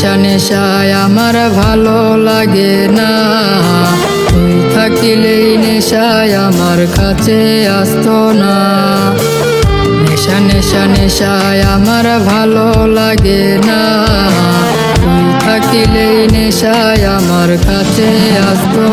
নেশা নেশায় আমার ভালো লাগে না। তুই থাকিলেই নেশায়, আমার কাছে আসতো না। নেশা নেশা, নেশায়, আমার ভালো লাগে না। তুই থাকিলেই নেশায়, আমার কাছে আসতো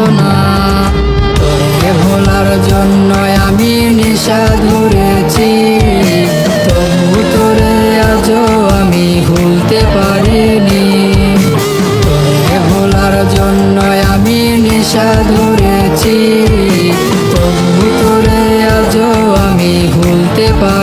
নেশা ধরেছি তবু করে আজও আমি ভুলতে পারিনি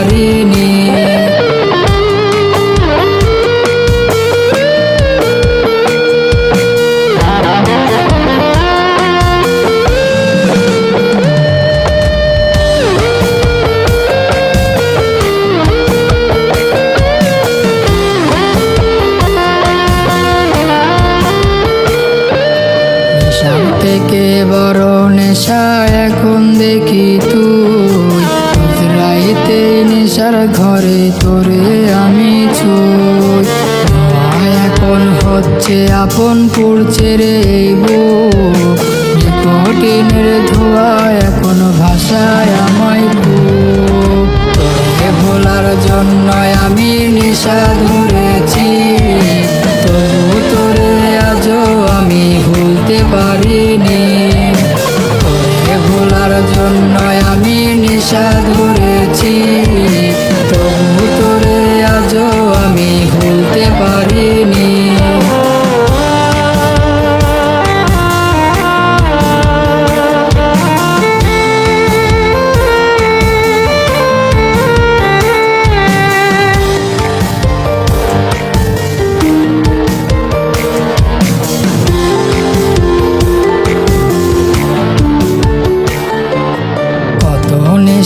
থেকে বড় নেশা এখন দেখি তুই। রাইতে নেশার ঘরে তোরে আমি ছুই। এখন হচ্ছে আপন পড়ছে রে এই ধোয়া এখন ভাষায় আমায় ভোলার জন্য আমি নেশা ধরেছি পারিনি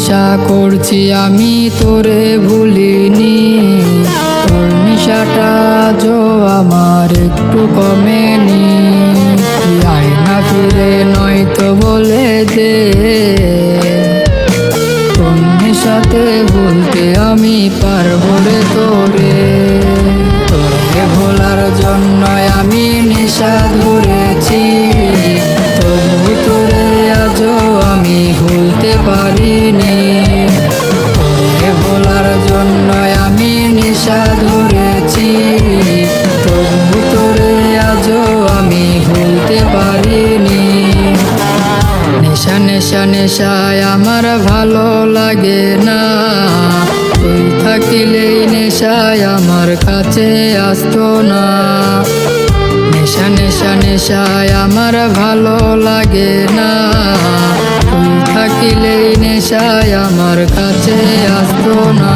নেশা করছি আমি তোরে ভুলিনি। তোর নেশাটা জো আমার একটু কমেনি। তুই আয়না ফিরে নয়তো বলে দে। তোর নেশাতে ভুলতে আমি পারব রে তোরে। নেশা ধরেছি, তবু তোরে আজও আমি ভুলতে পারিনি। নেশা নেশা, নেশায় আমার ভালো লাগে না। তুই থাকিলেই নেশায় আমার কাছে আসতো না। নেশা নেশা, নেশায় আমার ভালো লাগে না। তুই থাকিলেই নেশায় আমার কাছে আসতো না।